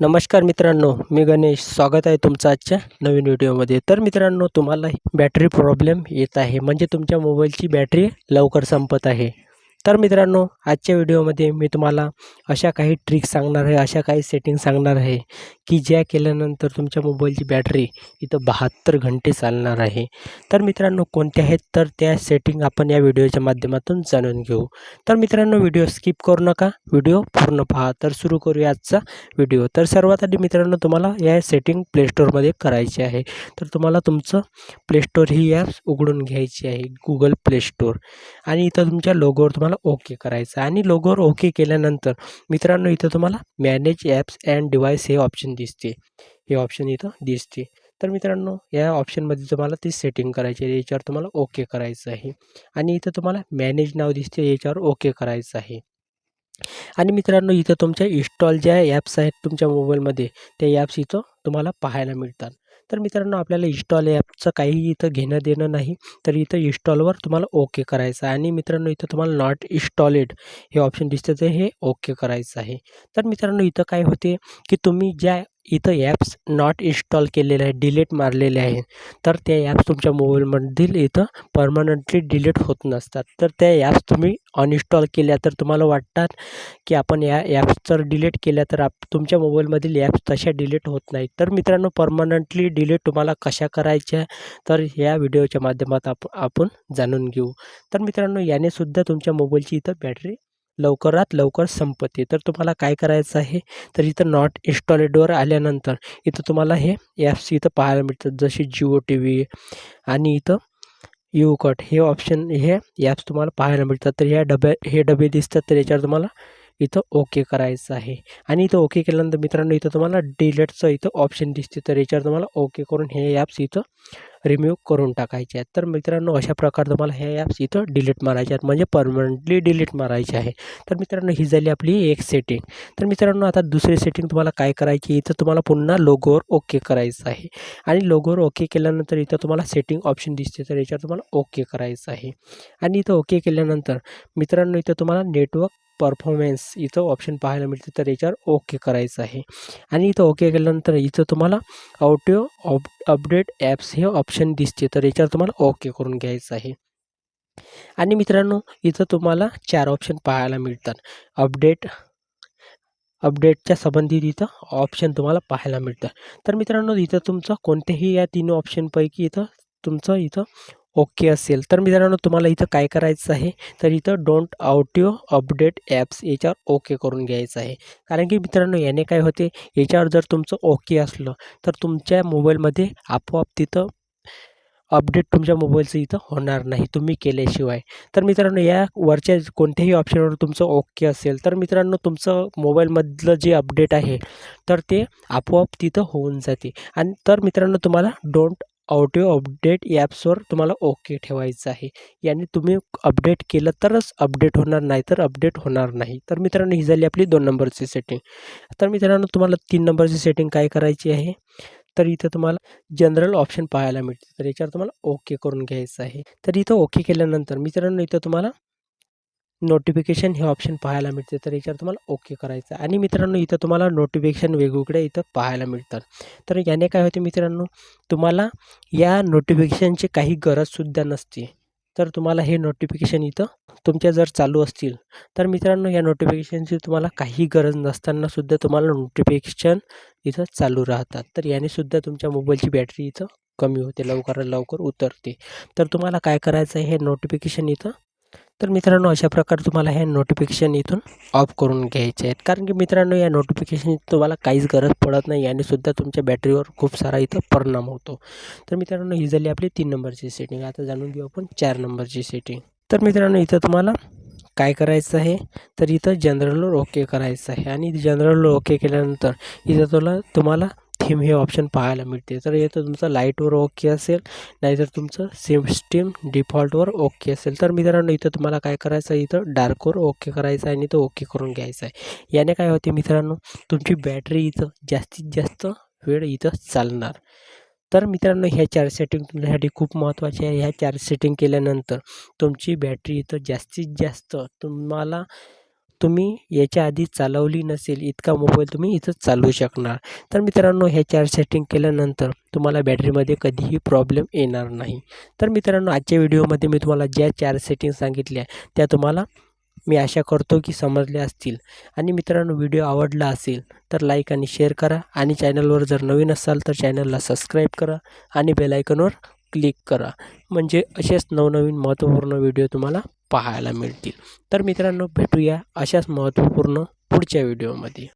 नमस्कार मित्रांनो मी गणेश. स्वागत आहे तुमचं आजच्या नवीन व्हिडिओमध्ये. तर मित्रांनो तुम्हाला बॅटरी प्रॉब्लेम येत आहे. म्हणजे तुमच्या मोबाईलची बॅटरी लवकर संपत आहे. तर मित्रांनो आजच्या व्हिडिओमध्ये मी तुम्हाला अशा काही ट्रिक्स सांगणार आहे अशा काही सेटिंग सांगणार आहे की ज्या केल्यानंतर तुमच्या मोबाईलची बॅटरी इथं बहात्तर घंटे चालणार आहे. तर मित्रांनो कोणत्या आहेत तर त्या सेटिंग आपण या व्हिडिओच्या माध्यमातून जाणून घेऊ. तर मित्रांनो व्हिडिओ स्किप करू नका व्हिडिओ पूर्ण पहा. तर सुरू करूया आजचा व्हिडिओ. तर सर्वात आधी मित्रांनो तुम्हाला या सेटिंग प्लेस्टोरमध्ये करायची आहे. तर तुम्हाला तुमचं प्लेस्टोर ही ॲप्स उघडून घ्यायची आहे गुगल प्लेस्टोर आणि इथं तुमच्या लोगोवर तुम्हाला ओके करायचं आहे. आणि लोगोवर ओके केल्यानंतर मित्रांनो इथं तुम्हाला मॅनेज ॲप्स अँड डिव्हाइस हे ऑप्शन दिसते. हे ऑप्शन इथं दिसते. तर मित्रांनो या ऑप्शनमध्ये तुम्हाला ती सेटिंग करायची आहे. याच्यावर तुम्हाला ओके करायचं आहे. आणि इथं तुम्हाला मॅनेज नाव दिसते. याच्यावर ओके करायचं आहे. आणि मित्रांनो इथं तुमच्या इन्स्टॉल ज्या ॲप्स आहेत तुमच्या मोबाईलमध्ये त्या ॲप्स इथं तुम्हाला पाहायला मिळतात. तर मित्रांनो आपल्याला इस्टॉल ॲपचं काही इथं घेणं देणं नाही तर इथं इस्टॉलवर तुम्हाला ओके करायचं आहे. आणि मित्रांनो इथं तुम्हाला नॉट इस्टॉलेड हे ऑप्शन दिसतं तर हे ओके करायचं आहे. तर मित्रांनो इथं काय होते की तुम्ही ज्या इथं ॲप्स नॉट इन्स्टॉल केलेले आहे डिलीट मारलेले आहे तर त्या ॲप्स तुमच्या मोबाईलमधील इथं परमनंटली डिलीट होत नसतात. तर त्या ॲप्स तुम्ही अनइन्स्टॉल केल्या तर तुम्हाला वाटतात की आपण या ॲप्स जर डिलीट केल्या तर आप तुमच्या मोबाईलमधील ॲप्स तशा डिलीट होत नाहीत. तर मित्रांनो परमनंटली डिलीट तुम्हाला कशा करायच्या तर या व्हिडिओच्या माध्यमात आप आपण जाणून घेऊ. तर मित्रांनो याने सुद्धा तुमच्या मोबाईलची इथं बॅटरी लवकरात लवकर संपते. तर तुम्हाला काय करायचं आहे? तर इथं नॉट इन्स्टॉलेडवर आल्यानंतर इथं तुम्हाला हे ॲप्स इथं पाहायला मिळतात. जसे जिओ टी व्ही आणि इथं यू कट हे ऑप्शन हे ॲप्स तुम्हाला पाहायला मिळतात. तर ह्या डबे हे डबे दिसतात. तर याच्यावर तुम्हाला इथं ओके करायचं आहे. आणि इथं ओके केल्यानंतर मित्रांनो इथं तुम्हाला डिलेटचं इथं ऑप्शन दिसते. तर याच्यावर तुम्हाला ओके करून हे ॲप्स इथं रिमूव्ह करून टाकायचे आहेत. तर मित्रांनो अशा प्रकारे तुम्हाला हे ॲप्स इथं डिलीट मारायचे आहेत. म्हणजे परमनंटली डिलीट मारायचे आहे. तर मित्रांनो ही झाली आपली एक सेटिंग तर मित्रांनो आता दुसरी सेटिंग तुम्हाला काय करायची इथं तुम्हाला पुन्हा लोगोवर ओके करायचं आहे. आणि लोगोवर ओके केल्यानंतर इथं तुम्हाला सेटिंग ऑप्शन दिसते. तर याच्यावर तुम्हाला ओके करायचं आहे. आणि इथं ओके केल्यानंतर मित्रांनो इथं तुम्हाला नेटवर्क परफॉर्मन्स इथं ऑप्शन पाहायला मिळते. तर याच्यावर ओके करायचं आहे. आणि इथं ओके केल्यानंतर इथं तुम्हाला ऑटो ऑप अपडेट ॲप्स हे ऑप्शन दिसते. तर याच्यावर तुम्हाला ओके करून घ्यायचं आहे. आणि मित्रांनो इथं तुम्हाला चार ऑप्शन पाहायला मिळतात. अपडेट अपडेटच्या संबंधित इथं ऑप्शन तुम्हाला पाहायला मिळतं तर मित्रांनो इथं तुमचं कोणत्याही या तीन ऑप्शनपैकी इथं तुमचं इथं ओके असेल. तर मित्रांनो तुम्हाला इथं काय करायचं आहे? तर इथं डोंट ऑडिओ अपडेट ॲप्स याच्यावर ओके करून घ्यायचं आहे. कारण की मित्रांनो याने काय होते? याच्यावर जर तुमचं ओके असलं तर तुमच्या मोबाईलमध्ये आपोआप तिथं अपडेट तुमच्या मोबाईलचं इथं होणार नाही. तुम्ही केल्याशिवाय. तर मित्रांनो या वरच्या कोणत्याही ऑप्शनवर तुमचं ओके असेल तर मित्रांनो तुमचं मोबाईलमधलं जे अपडेट आहे तर ते आपोआप तिथं होऊन जाते. आणि तर मित्रांनो तुम्हाला डोंट ऑडिओ अपडेट ॲप्सवर तुम्हाला ओके ठेवायचं आहे. याने तुम्ही अपडेट केलं तरच अपडेट होणार नाही तर अपडेट होणार नाही. तर मित्रांनो ही झाली आपली दोन नंबरची सेटिंग तर मित्रांनो तुम्हाला तीन नंबरची सेटिंग काय करायची आहे? तर इथं तुम्हाला जनरल ऑप्शन पाहायला मिळते. तर याच्यावर तुम्हाला ओके करून घ्यायचं आहे. तर इथं ओके केल्यानंतर मित्रांनो इथं तुम्हाला नोटिफिकेशन हे ऑप्शन पाहायला मिळते. तर याच्यावर तुम्हाला ओके करायचं आणि मित्रांनो इथं तुम्हाला नोटिफिकेशन वेगवेगळे इथं पाहायला मिळतात. तर याने काय होते मित्रांनो तुम्हाला या नोटिफिकेशनची काही गरजसुद्धा नसते. तर तुम्हाला हे नोटिफिकेशन इथं तुमच्या जर चालू असतील तर मित्रांनो या नोटिफिकेशनची तुम्हाला काही गरज नसतानासुद्धा तुम्हाला नोटिफिकेशन इथं चालू राहतात. तर यानेसुद्धा तुमच्या मोबाईलची बॅटरी इथं कमी होते. लवकरात लवकर उतरते. तर तुम्हाला काय करायचं आहे? हे नोटिफिकेशन इथं तर मित्रांनो अशा प्रकारे तुम्हाला हे नोटिफिकेशन इथून ऑफ करून घ्यायचे आहेत. कारण की मित्रांनो या नोटिफिकेशन तुम्हाला काहीच गरज पडत नाही याने सुद्धा तुमच्या बॅटरीवर खूप सारा इथं परिणाम होतो. तर मित्रांनो ही झाली आपली तीन नंबरची सेटिंग आता जाणून घेऊ आपण चार नंबरची सेटिंग तर मित्रांनो इथं तुम्हाला काय करायचं आहे? तर इथं जनरलवर ओके करायचं आहे. आणि जनरलवर ओके केल्यानंतर इथं तुला तुम्हाला थीम हे ऑप्शन पाहायला मिळते. तर इथं तुमचं लाईटवर ओके असेल नाहीतर तुमचं सिस्टीम डिफॉल्टवर ओके असेल. तर मित्रांनो इथं तुम्हाला काय करायचं आहे? इथं डार्कवर ओके करायचं आहे आणि तो ओके करून घ्यायचं आहे. याने काय होते मित्रांनो तुमची बॅटरी इथं जास्तीत जास्त वेळ इथं चालणार. तर मित्रांनो ह्या चार सेटिंग तुमच्यासाठी खूप महत्त्वाची आहे. ह्या चार सेटिंग केल्यानंतर तुमची बॅटरी इथं जास्तीत जास्त तुम्हाला तुम्ही याच्या आधी चालवली नसेल इतका मोबाईल तुम्ही इथं चालवू शकणार. तर मित्रांनो ह्या चार सेटिंग केल्यानंतर तुम्हाला बॅटरीमध्ये कधीही प्रॉब्लेम येणार नाही. तर मित्रांनो आजच्या व्हिडिओमध्ये मी तुम्हाला ज्या चार सेटिंग सांगितल्या त्या तुम्हाला मी आशा करतो की समजल्या असतील. आणि मित्रांनो व्हिडिओ आवडला असेल तर लाईक आणि शेअर करा. आणि चॅनलवर जर नवीन असाल तर चॅनलला सबस्क्राईब करा आणि बेलायकनवर क्लिक करा. म्हणजे असेच नवनवीन महत्त्वपूर्ण व्हिडिओ तुम्हाला पाहायला मिळतील. तर मित्रांनो भेटूया अशाच महत्त्वपूर्ण पुढच्या व्हिडिओमध्ये.